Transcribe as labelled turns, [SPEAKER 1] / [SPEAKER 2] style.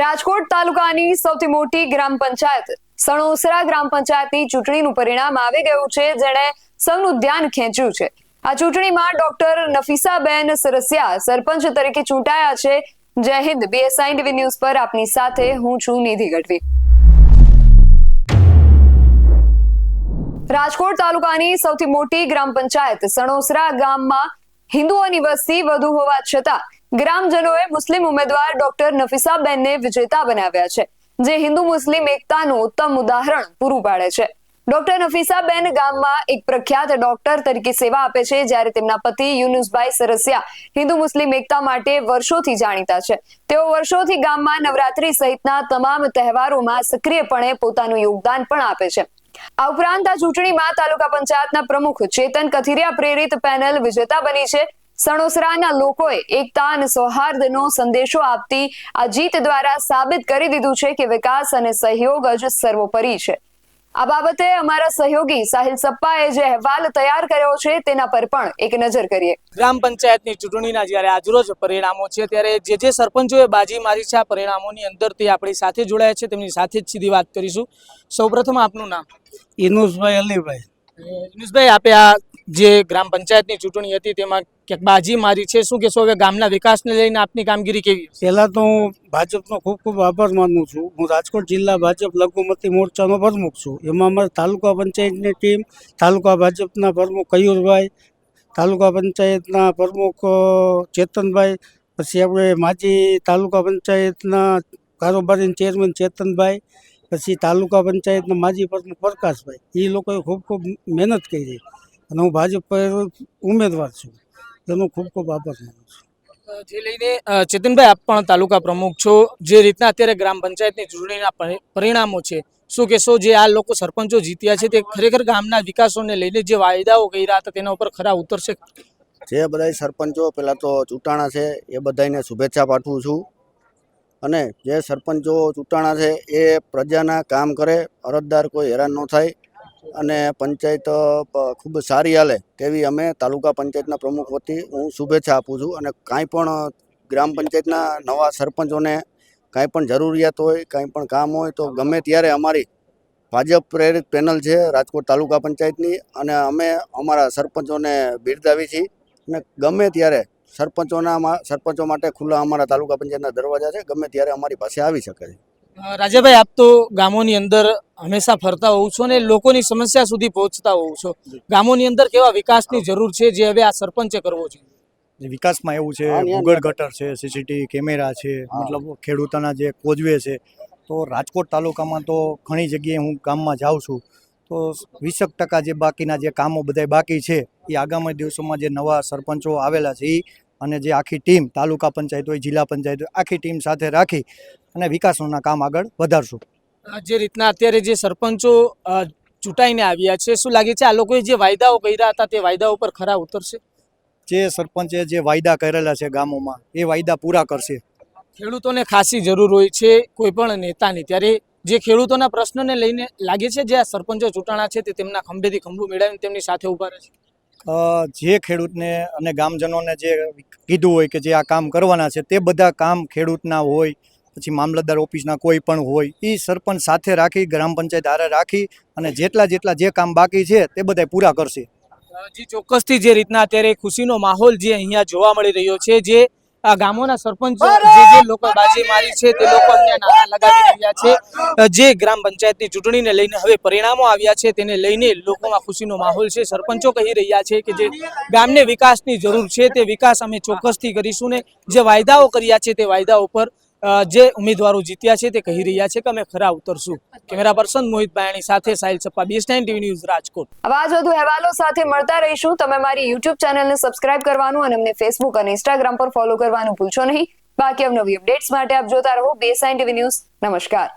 [SPEAKER 1] રાજકોટ તાલુકાની સૌથી મોટી ગ્રામ પંચાયત સણોસરા ગ્રામ પંચાયતની ચૂંટણીનું પરિણામ આવી ગયું છે, જેણે સૌનું ધ્યાન ખેંચ્યું છે. આ ચૂંટણીમાં ડોક્ટર નફીસાબેન સરસિયા સરપંચ તરીકે ચૂંટાયા છે. જય હિન્દ બીએસઆઈ ટીવી ન્યૂઝ પર આપની સાથે હું છું નિધિ ગઢવી. રાજકોટ તાલુકાની સૌથી મોટી ગ્રામ પંચાયત સણોસરા ગામમાં હિન્દુઓની વસ્તી વધુ હોવા છતાં ગ્રામજનોએ મુસ્લિમ ઉમેદવાર ડોક્ટર નફીસાબેનને વિજેતા બનાવ્યા છે, જે હિન્દુ મુસ્લિમ એકતાનું ઉત્તમ ઉદાહરણ પૂરું પાડે છે. ડોક્ટર નફીસાબેન ગામમાં એક પ્રખ્યાત ડોક્ટર તરીકે સેવા આપે છે, જ્યારે તેમના પતિ યુનુસભાઈ સરસિયા હિન્દુ મુસ્લિમ એકતા માટે વર્ષોથી જાણીતા છે. તેઓ વર્ષોથી ગામમાં નવરાત્રી સહિતના તમામ તહેવારોમાં સક્રિયપણે પોતાનું યોગદાન પણ આપે છે. આ ઉપરાંત આ ચૂંટણીમાં તાલુકા પંચાયતના પ્રમુખ ચેતન કથિરિયા પ્રેરિત પેનલ વિજેતા બની છે સણોસરાના લોકોએ એકતા અને સૌહાર્દનો સંદેશો આપતી આ જીત દ્વારા સાબિત કરી દીધું છે કે વિકાસ અને સહયોગ જ સર્વોપરી છે. આ બાબતે અમારા સહયોગી સાહિલ સપ્પાએ જે અહેવાલ તૈયાર કર્યો છે તેના પર પણ એક નજર કરીએ.
[SPEAKER 2] ગ્રામ પંચાયતની ચૂંટણીના જ્યારે આજરોજ પરિણામો છે ત્યારે જે જે સરપંચોએ બાજી મારી છે આ પરિણામોની અંદર તે આપણી સાથે જોડાયા છે તેમની સાથે જ સીધી વાત કરીશું. સૌપ્રથમ આપનું નામ?
[SPEAKER 3] ઇનુસભાઈ અલીભાઈ.
[SPEAKER 2] ઇનુસભાઈ આપે આ જે ગ્રામ પંચાયતની ચૂંટણી હતી તેમાં ક્યાંક બાજી મારી છે, શું કહેશો? હવે ગામના વિકાસને લઈને આપની કામગીરી કેવી
[SPEAKER 3] પહેલાં તો હું ભાજપનો ખૂબ ખૂબ આભાર માનું છું. હું રાજકોટ જિલ્લા ભાજપ લઘુમતી મોરચાનો પ્રમુખ છું. એમાં અમારા તાલુકા પંચાયતની ટીમ, તાલુકા ભાજપના પ્રમુખ કયુરભાઈ, તાલુકા પંચાયતના પ્રમુખ ચેતનભાઈ, પછી આપણે માજી તાલુકા પંચાયતના કારોબારી ચેરમેન ચેતનભાઈ, પછી તાલુકા પંચાયતના માજી પ્રમુખ પ્રકાશભાઈ. એ લોકોએ ખૂબ ખૂબ મહેનત કરી. અને હું ભાજપ ઉમેદવાર છું. એનો ખૂબ ખૂબ આભાર માનું છું.
[SPEAKER 2] જે લઈને ચેતનભાઈ આપ પણ તાલુકા પ્રમુખ છો. જે રીતના અત્યારે ગ્રામ પંચાયતની ચૂંટણીના પરી- પરિણામો છે શું કહેશો? જે આ લોકો સરપંચો જીત્યા છે તે ખરેખર ગામના વિકાસોને લઈને જે વાયદાઓ કર્યા હતા તેના ઉપર ખરા ઉતરશે
[SPEAKER 4] જે બધાય સરપંચો પહેલાં તો ચૂંટાણા છે એ બધાને શુભેચ્છા પાઠવું છું. અને જે સરપંચો ચૂંટાણા છે એ પ્રજાના કામ કરે અરજદાર કોઈ હેરાન ન થાય. અને પંચાયત ખૂબ સારી હાલે તેવી અમે તાલુકા પંચાયતના પ્રમુખ વતી હું શુભેચ્છા આપું છું અને કાંઈ પણ ગ્રામ પંચાયતના નવા સરપંચોને કાંઈ પણ જરૂરિયાત હોય, કાંઈ પણ કામ હોય તો ગમે ત્યારે અમારી ભાજપ પ્રેરિત પેનલ છે રાજકોટ તાલુકા પંચાયતની અને અમે અમારા સરપંચોને બિરદાવી છીએ અને ગમે ત્યારે સરપંચોના સરપંચો માટે ખુલ્લા અમારા તાલુકા પંચાયતના દરવાજા છે ગમે ત્યારે અમારી પાસે આવી શકે છે.
[SPEAKER 2] રાજાભાઈ આપ તો ગામોની અંદર હંમેશા ફરતા હોવ છો અને લોકોની સમસ્યા સુધી પહોંચતા હોવ છો. ગામોની અંદર કેવા વિકાસની જરૂર છે જે હવે આ સરપંચે કરવો છે?
[SPEAKER 5] વિકાસમાં એવું છે
[SPEAKER 4] હા,
[SPEAKER 5] ગટર છે સીસીટીવી કેમેરા છે મતલબ ખેડૂતોના જે કોજવે છે તો રાજકોટ તાલુકામાં તો ઘણી જગ્યાએ હું ગામમાં જાઉં છું તો વીસક ટકા જે બાકીના જે કામો બધાય બાકી છે એ આગામી દિવસોમાં જે નવા સરપંચો આવેલા છે એ અને જે આખી ટીમ તાલુકા પંચાયત હોય જિલ્લા પંચાયત હોય આખી ટીમ સાથે રાખી અને વિકાસના કામ આગળ વધારશું.
[SPEAKER 2] જે રીતના અત્યારે જે સરપંચો ચૂંટાઈને આવ્યા છે શું લાગે છે આ લોકોએ જે વાયદાઓ કર્યા હતા તે વાયદાઓ પર ખરા ઉતરશે?
[SPEAKER 5] જે સરપંચે જે વાયદા કરેલા છે ગામોમાં એ વાયદા પૂરા કરશે.
[SPEAKER 2] ખેડૂતોને ખાસી જરૂર હોય છે કોઈ પણ નેતાની. ત્યારે જે ખેડૂતોના પ્રશ્નને લઈને લાગે છે જે આ સરપંચો ચૂંટાણા છે તે તેમના ખંભેથી ખંભું મેળવીને તેમની સાથે ઊભા રહે છે
[SPEAKER 5] જે ખેડૂતને અને ગામજનોને જે કીધું હોય કે જે આ કામ કરવાના છે તે બધા કામ ખેડૂતના હોય પછી મામલતદાર ઓફિસના કોઈ પણ હોય એ સરપંચ સાથે રાખી, ગ્રામ પંચાયત આરે રાખી અને જેટલા જેટલા જે કામ બાકી છે તે બધા પૂરા કરશે.
[SPEAKER 2] જી ચોક્કસથી જે રીતના અત્યારે ખુશીનો માહોલ જે અહીંયા જોવા મળી રહ્યો છે, જે આ ગામોના સરપંચ જે જે લોકો બાજી મારી છે, તે લોકો અહીંયા નારા લગાવી રહ્યા છે, જે ગ્રામ પંચાયતની ચૂંટણીને લઈને હવે પરિણામો આવ્યા છે, તેને લઈને લોકોમાં ખુશીનો માહોલ છે. સરપંચો કહી રહ્યા છે કે જે ગામને વિકાસની જરૂર છે, તે વિકાસ અમે ચોક્કસથી કરીશું ને જે વાયદાઓ કર્યા છે, તે વાયદાઓ પર જે ઉમેદવારો જીત્યા છે તે કહી રહ્યા છે કે અમે ખરા ઉતરશું. કેમેરા પર્સન મોહિત બાયાણી સાથે Sahil Chhappa BS nine TV news Rajkot.
[SPEAKER 1] આવા જ વધુ અહેવાલો સાથે મળતા રહીશું. તમે મારી યુટ્યુબ ચેનલને સબસ્ક્રાઇબ કરવાનું અને અમને ફેસબુક અને ઇન્સ્ટાગ્રામ પર ફોલો કરવાનું ભૂલશો નહીં. બાકી અવનવી અપડેટ્સ માટે આપ જોતા રહો બીએસઆઈ ટીવી ન્યૂઝ. નમસ્કાર.